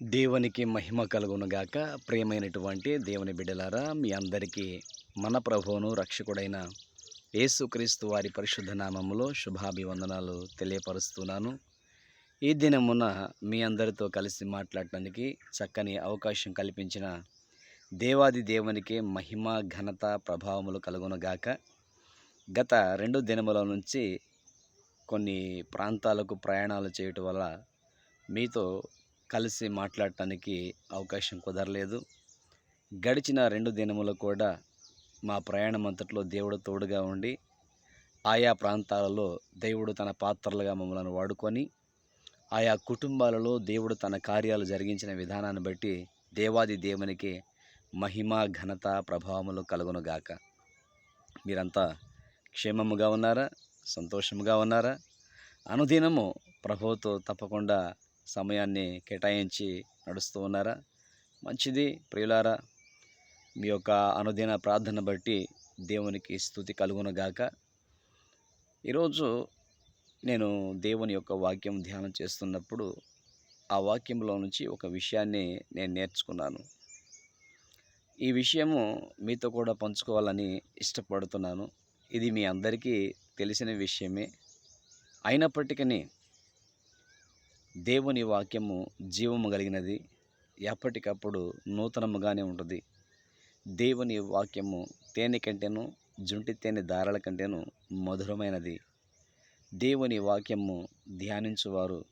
దేవునికి మహిమ కలుగునుగాక ప్రియమైనటువంటి దేవుని బిడ్డలారా మీ అందరికీ మన ప్రభువును రక్షకుడైన యేసుక్రీస్తు వారి పరిశుద్ధ నామములో శుభాభివందనాలు తెలియపరుస్తున్నాను. ఈ దినమున మీ అందరితో కలిసి మాట్లాడటానికి చక్కని అవకాశం కల్పించిన దేవాది దేవునికి మహిమ ఘనత ప్రభావములు కలుగునుగాక గత రెండు దినముల నుంచి కొన్ని ప్రాంతాలకు ప్రయాణాలు చేయటం వల్ల మీతో కలిసి మాట్లాడటానికి అవకాశం కుదరలేదు. గడిచిన రెండు దినములు కూడా మా ప్రయాణం అంతట్లో దేవుడు తోడుగా ఉండి ఆయా ప్రాంతాలలో దేవుడు తన పాత్రలుగా మమ్మల్ని వాడుకొని ఆయా కుటుంబాలలో దేవుడు తన కార్యాలు జరిగించిన విధానాన్ని బట్టి దేవాది దేవునికి మహిమ ఘనత ప్రభావములు కలుగునుగాక మీరంతా క్షేమముగా ఉన్నారా? సంతోషముగా ఉన్నారా? అనుదినము ప్రభువుతో తప్పకుండా సమయాన్ని కేటాయించి నడుస్తూ ఉన్నారా? మంచిది ప్రియులారా. మీ యొక్క అనుదిన ప్రార్థన బట్టి దేవునికి స్థుతి కలుగునగాక ఈరోజు నేను దేవుని యొక్క వాక్యం ధ్యానం చేస్తున్నప్పుడు ఆ వాక్యంలో నుంచి ఒక విషయాన్ని నేను నేర్చుకున్నాను. ఈ విషయము మీతో కూడా పంచుకోవాలని ఇష్టపడుతున్నాను. ఇది మీ అందరికీ తెలిసిన విషయమే. అయినప్పటికీ దేవుని వాక్యము జీవము కలిగినది. ఎప్పటికప్పుడు నూతనముగానే ఉంటుంది. దేవుని వాక్యము తేనె కంటేను జుంటి తేనె దారాల కంటేను మధురమైనది. దేవుని వాక్యము ధ్యానించువారు.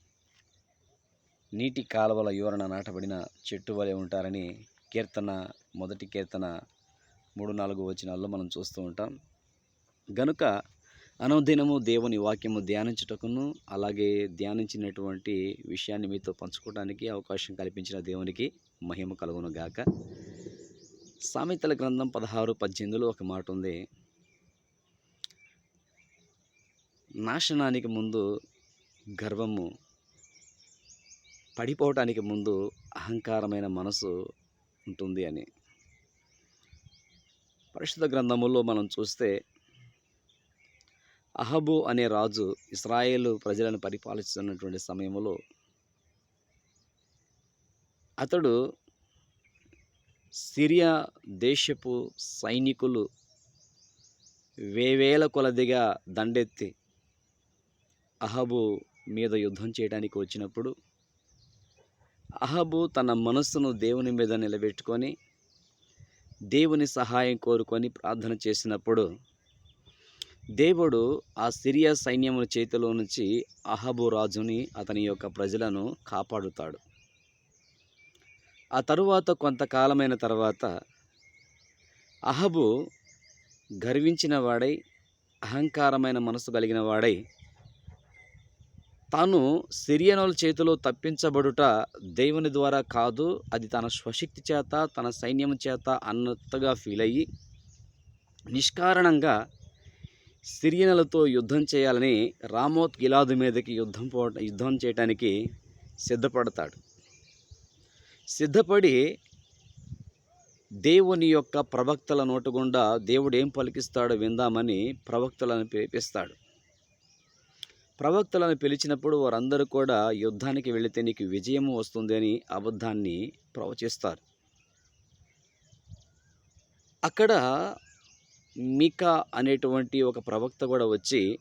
నీటి కాలువల యువరణ నాటబడిన చెట్టు వలె ఉంటారని కీర్తన మొదటి కీర్తన మూడు నాలుగు వచనాల్లో మనం చూస్తూ ఉంటాం. గనుక అనుదినము దేవుని వాక్యము ధ్యానించుటకును అలాగే ధ్యానించినటువంటి విషయాన్ని మీతో పంచుకోవడానికి అవకాశం కల్పించిన దేవునికి మహిమ కలుగును గాక. సామెతల గ్రంథం పదహారు పద్దెనిమిదిలో ఒక మాట ఉంది. నాశనానికి ముందు గర్వము పడిపోవటానికి ముందు అహంకారమైన మనసు ఉంటుంది అని. పరిశుద్ధ గ్రంథములో మనం చూస్తే అహబు అనే రాజు ఇస్రాయేలు ప్రజలను పరిపాలిస్తున్నటువంటి సమయంలో అతడు సిరియా దేశపు సైనికులు వేవేల కొలదిగా దండెత్తి అహబు మీద యుద్ధం చేయడానికి వచ్చినప్పుడు అహబు తన మనస్సును దేవుని మీద నిలబెట్టుకొని దేవుని సహాయం కోరుకొని ప్రార్థన చేసినప్పుడు దేవుడు ఆ సిరియా సైన్యముల చేతిలో నుంచి అహబు రాజుని అతని యొక్క ప్రజలను కాపాడుతాడు. ఆ తరువాత కొంతకాలమైన తర్వాత అహబు గర్వించిన వాడై అహంకారమైన మనసు కలిగిన వాడై తాను సిరియనుల చేతిలో తప్పించబడుట దేవుని ద్వారా కాదు అది తన స్వశక్తి చేత తన సైన్యం చేత అన్నట్టుగా ఫీల్ అయ్యి నిష్కారణంగా సిరియనలతో యుద్ధం చేయాలని రామోత్ గిలాదు మీదకి యుద్ధం పో యుద్ధం చేయటానికి సిద్ధపడతాడు. సిద్ధపడి దేవుని యొక్క ప్రవక్తల నోటు గుండా దేవుడు ఏం పలికిస్తాడో విందామని ప్రవక్తలను పిలిపిస్తాడు. ప్రవక్తలను పిలిచినప్పుడు వారందరూ కూడా యుద్ధానికి వెళితే నీకు విజయము వస్తుంది అని అబద్ధాన్ని ప్రవచిస్తారు. అక్కడ మీకా అనేటువంటి ఒక ప్రవక్త కూడా వచ్చి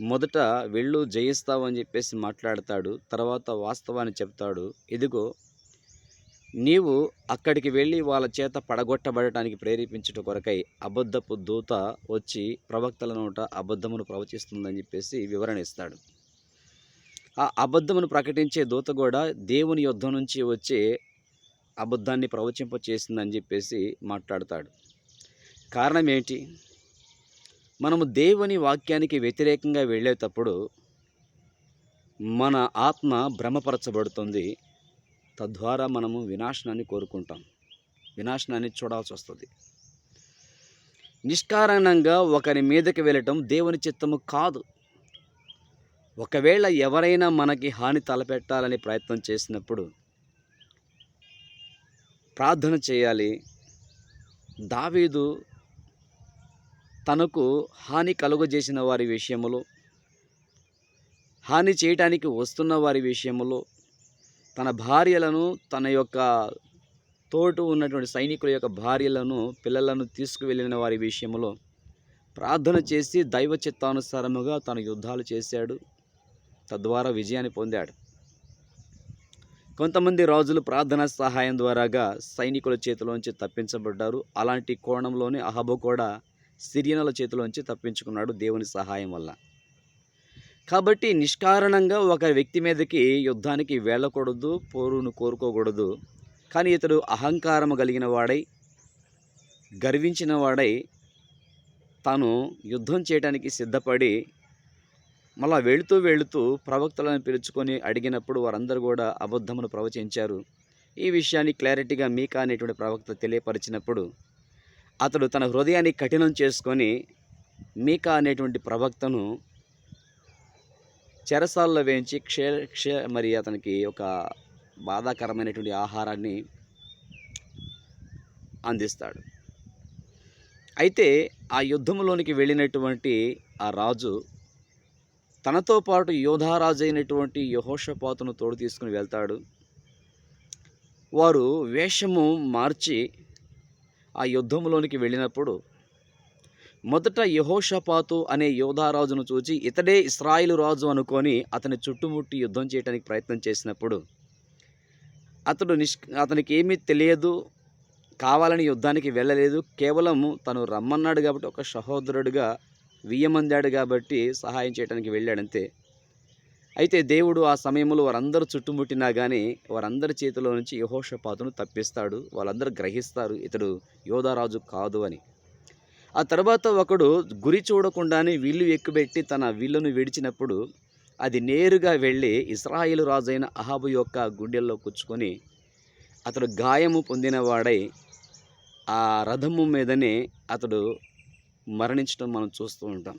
మొదట వెళ్ళు జయిస్తావు అని చెప్పేసి మాట్లాడతాడు. తర్వాత వాస్తవాన్ని చెప్తాడు. ఇదిగో నీవు అక్కడికి వెళ్ళి వాళ్ళ చేత పడగొట్టబడటానికి ప్రేరేపించుట కొరకై అబద్ధపు దూత వచ్చి ప్రవక్తల నోట అబద్ధమును ప్రవచిస్తుందని చెప్పేసి వివరణ ఇస్తాడు. ఆ అబద్ధమును ప్రకటించే దూత కూడా దేవుని యుద్ధం నుంచి వచ్చే అబద్ధాన్ని ప్రవచింప చేసిందని చెప్పేసి మాట్లాడతాడు. కారణం ఏంటి మనము దేవుని వాక్యానికి వ్యతిరేకంగా వెళ్ళేటప్పుడు మన ఆత్మ భ్రమపరచబడుతుంది. తద్వారా మనము వినాశనాన్ని కోరుకుంటాం. వినాశనాన్ని చూడాల్సి వస్తుంది. నిష్కారణంగా ఒకరి మీదకి వెళ్ళటం దేవుని చిత్తము కాదు. ఒకవేళ ఎవరైనా మనకి హాని తలపెట్టాలని ప్రయత్నం చేసినప్పుడు ప్రార్థన చేయాలి. దావీదు తనకు హాని కలుగజేసిన వారి విషయములో హాని చేయటానికి వస్తున్న వారి విషయములో తన భార్యలను తన యొక్క తోటు ఉన్నటువంటి సైనికుల యొక్క భార్యలను పిల్లలను తీసుకువెళ్ళిన వారి విషయంలో ప్రార్థన చేసి దైవ చిత్తానుసారముగా తన యుద్ధాలు చేశాడు తద్వారా విజయాన్ని పొందాడు. కొంతమంది రాజులు ప్రార్థనా సహాయం ద్వారాగా సైనికుల చేతిలోంచి తప్పించబడ్డారు. అలాంటి కోణంలోనే అహబు కూడా సిరియనుల చేతిలోంచి తప్పించుకున్నాడు దేవుని సహాయం వల్ల. కాబట్టి నిష్కారణంగా ఒక వ్యక్తి మీదకి యుద్ధానికి వెళ్ళకూడదు పోరును కోరుకోకూడదు. కానీ ఇతడు అహంకారము కలిగిన వాడై గర్వించిన వాడై తాను యుద్ధం చేయడానికి సిద్ధపడి మళ్ళా వెళుతూ వెళుతూ ప్రవక్తలను పిలుచుకొని అడిగినప్పుడు వారందరూ కూడా అబద్ధమును ప్రవచించారు. ఈ విషయాన్ని క్లారిటీగా మీకా అనేటువంటి ప్రవక్త తెలియపరిచినప్పుడు అతడు తన హృదయాన్ని కఠినం చేసుకొని మీకా అనేటువంటి ప్రవక్తను చెరసాల్లో వేయించి క్షే క్షే మరి అతనికి ఒక బాధాకరమైనటువంటి ఆహారాన్ని అందిస్తాడు. అయితే ఆ యుద్ధంలోనికి వెళ్ళినటువంటి ఆ రాజు తనతో పాటు యోధారాజు అయినటువంటి యహోషపాతును తోడు తీసుకుని వెళ్తాడు. వారు వేషము మార్చి ఆ యుద్ధంలోనికి వెళ్ళినప్పుడు మొదట యహోషపాతు అనే యోధారాజును చూచి ఇతడే ఇస్రాయిలు రాజు అనుకొని అతని చుట్టుముట్టి యుద్ధం చేయడానికి ప్రయత్నం చేసినప్పుడు అతడు నిష్ అతనికి ఏమీ తెలియదు కావాలని యుద్ధానికి వెళ్ళలేదు. కేవలం తను రమ్మన్నాడు కాబట్టి ఒక సహోదరుడిగా వియ్యమందాడు కాబట్టి సహాయం చేయడానికి వెళ్ళాడంతే. అయితే దేవుడు ఆ సమయంలో వారందరూ చుట్టుముట్టినా కానీ వారందరి చేతిలో నుంచి యహోషపాతును తప్పిస్తాడు. వాళ్ళందరూ గ్రహిస్తారు ఇతడు యోధారాజు కాదు అని. ఆ తర్వాత ఒకడు గురి చూడకుండానే విల్లు ఎక్కుబెట్టి తన విల్లును విడిచినప్పుడు అది నేరుగా వెళ్ళి ఇస్రాయిల్ రాజైన అహాబు యొక్క గుండెల్లో కూర్చుకొని అతడు గాయము పొందినవాడై ఆ రథము మీదనే అతడు మరణించడం మనం చూస్తూ ఉంటాం.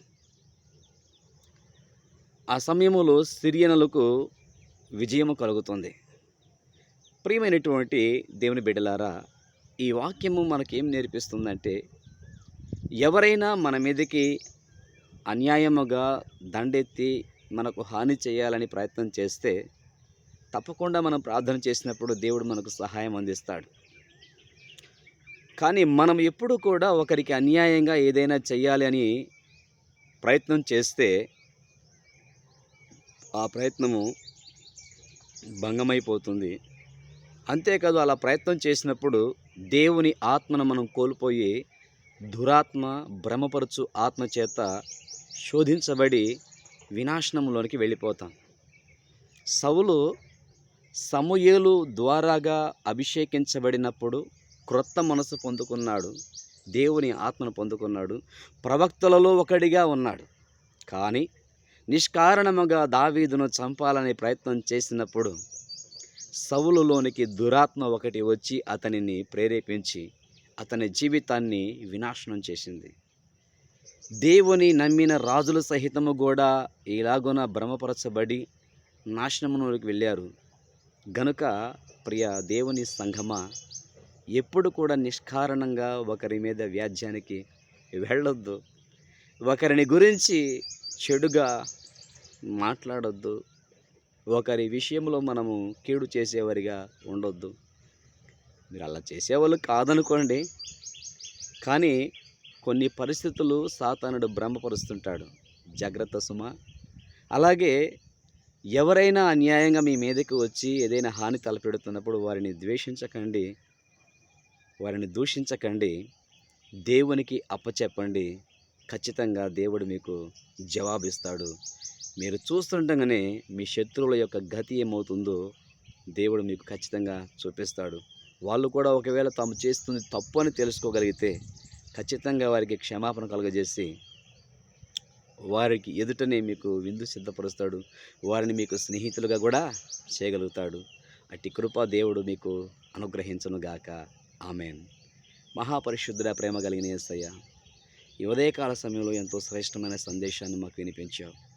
ఆ సమయంలో సిరియనులకు విజయము కలుగుతుంది. ప్రియమైనటువంటి దేవుని బిడ్డలారా ఈ వాక్యము మనకేం నేర్పిస్తుందంటే ఎవరైనా మన మీదకి అన్యాయముగా దండెత్తి మనకు హాని చేయాలని ప్రయత్నం చేస్తే తప్పకుండా మనం ప్రార్థన చేసినప్పుడు దేవుడు మనకు సహాయం అందిస్తాడు. కానీ మనం ఎప్పుడు కూడా ఒకరికి అన్యాయంగా ఏదైనా చేయాలి అని ప్రయత్నం చేస్తే ఆ ప్రయత్నము భంగమైపోతుంది. అంతేకాదు అలా ప్రయత్నం చేసినప్పుడు దేవుని ఆత్మను మనం కోల్పోయి దురాత్మ భ్రమపరచు ఆత్మ చేత శోధించబడి వినాశనంలోనికి వెళ్ళిపోతాం. సవులు సమూయేలు ద్వారాగా అభిషేకించబడినప్పుడు క్రొత్త మనసు పొందుకున్నాడు. దేవుని ఆత్మను పొందుకున్నాడు. ప్రవక్తలలో ఒకడిగా ఉన్నాడు. కానీ నిష్కారణముగా దావీదును చంపాలనే ప్రయత్నం చేసినప్పుడు సవులులోనికి దురాత్మ ఒకటి వచ్చి అతనిని ప్రేరేపించి అతని జీవితాన్ని వినాశనం చేసింది. దేవుని నమ్మిన రాజులు సహితము కూడా ఇలాగున భ్రమపరచబడి నాశనములోకి వెళ్ళారు. గనుక ప్రియ దేవుని సంఘమా ఎప్పుడు కూడా నిష్కారణంగా ఒకరి మీద వ్యాజ్యానికి వెళ్ళొద్దు. ఒకరిని గురించి చెడుగా మాట్లాడొద్దు. ఒకరి విషయంలో మనము కీడు చేసేవారిగా ఉండొద్దు. మీరు అలా చేసేవాళ్ళు కాదనుకోండి. కానీ కొన్ని పరిస్థితులు సాతానుడు భ్రమపరుస్తుంటాడు. జాగ్రత్త సుమ. అలాగే ఎవరైనా అన్యాయంగా మీ మీదకి వచ్చి ఏదైనా హాని తలపెడుతున్నప్పుడు వారిని ద్వేషించకండి. వారిని దూషించకండి. దేవునికి అప్పచెప్పండి. ఖచ్చితంగా దేవుడు మీకు జవాబిస్తాడు. మీరు చూస్తుండగానే మీ శత్రువుల యొక్క గతి ఏమవుతుందో దేవుడు మీకు ఖచ్చితంగా చూపిస్తాడు. వాళ్ళు కూడా ఒకవేళ తాము చేస్తుంది తప్పు అని తెలుసుకోగలిగితే ఖచ్చితంగా వారికి క్షమాపణ కలుగజేసి వారికి ఎదుటనే మీకు విందు సిద్ధపరుస్తాడు. వారిని మీకు స్నేహితులుగా కూడా చేయగలుగుతాడు. అట్టి కృపా దేవుడు మీకు అనుగ్రహించనుగాక ఆమెన్. మహాపరిశుద్ధుల ప్రేమ కలిగిన యేసయ్య ఈ ఉదయకాల సమయంలో ఎంతో శ్రేష్టమైన సందేశాన్ని మాకు వినిపించావు.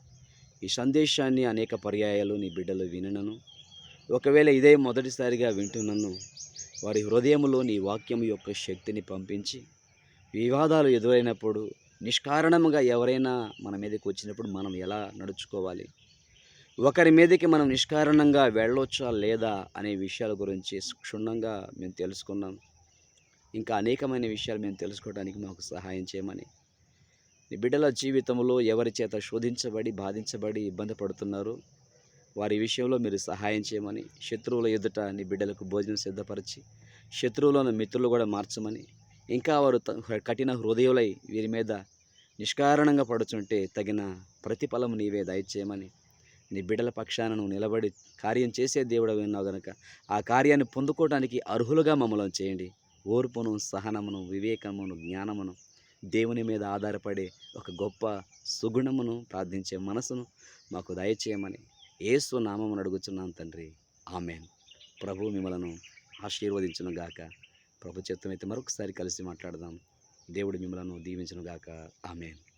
ఈ సందేశాన్ని అనేక పర్యాయాలు నీ బిడ్డలు వినను ఒకవేళ ఇదే మొదటిసారిగా వింటున్నను వారి హృదయంలో నీ వాక్యం యొక్క శక్తిని పంపించి వివాదాలు ఎదురైనప్పుడు నిష్కారణముగా ఎవరైనా మన మీదకి వచ్చినప్పుడు మనం ఎలా నడుచుకోవాలి? ఒకరి మీదకి మనం నిష్కారణంగా వెళ్ళొచ్చా లేదా అనే విషయాల గురించి క్షుణ్ణంగా మేము తెలుసుకున్నాం. ఇంకా అనేకమైన విషయాలు మేము తెలుసుకోవడానికి మాకు సహాయం చేయమని. నీ బిడ్డల జీవితంలో ఎవరి చేత శోధించబడి బాధించబడి ఇబ్బంది పడుతున్నారు? వారి విషయంలో మీరు సహాయం చేయమని శత్రువుల ఎదుట నీ బిడ్డలకు భోజనం సిద్ధపరిచి శత్రువులను మిత్రులు కూడా మార్చమని ఇంకా వారు త- కఠిన హృదయులై వీరి మీద నిష్కారణంగా పడుచుంటే తగిన ప్రతిఫలం నీవే దయచేయమని నీ బిడ్డల పక్షాన నువ్వు నిలబడి కార్యం చేసే దేవుడు విన్నావు గనక ఆ కార్యాన్ని పొందుకోవడానికి అర్హులుగా మమ్మల్ని చేయండి. ఓర్పును సహనమును వివేకమును జ్ఞానమును దేవుని మీద ఆధారపడే ఒక గొప్ప సుగుణమును ప్రార్థించే మనసును మాకు దయచేయమని ఏసు నామమును అడుగుచున్నాను తండ్రి. ఆమెన్. ప్రభు మిమ్మలను ఆశీర్వదించును గాక ప్రభు చిత్తమైతే మరొకసారి కలిసి మాట్లాడదాం. దేవుడు మిమ్మలను దీవించును గాక ఆమెన్.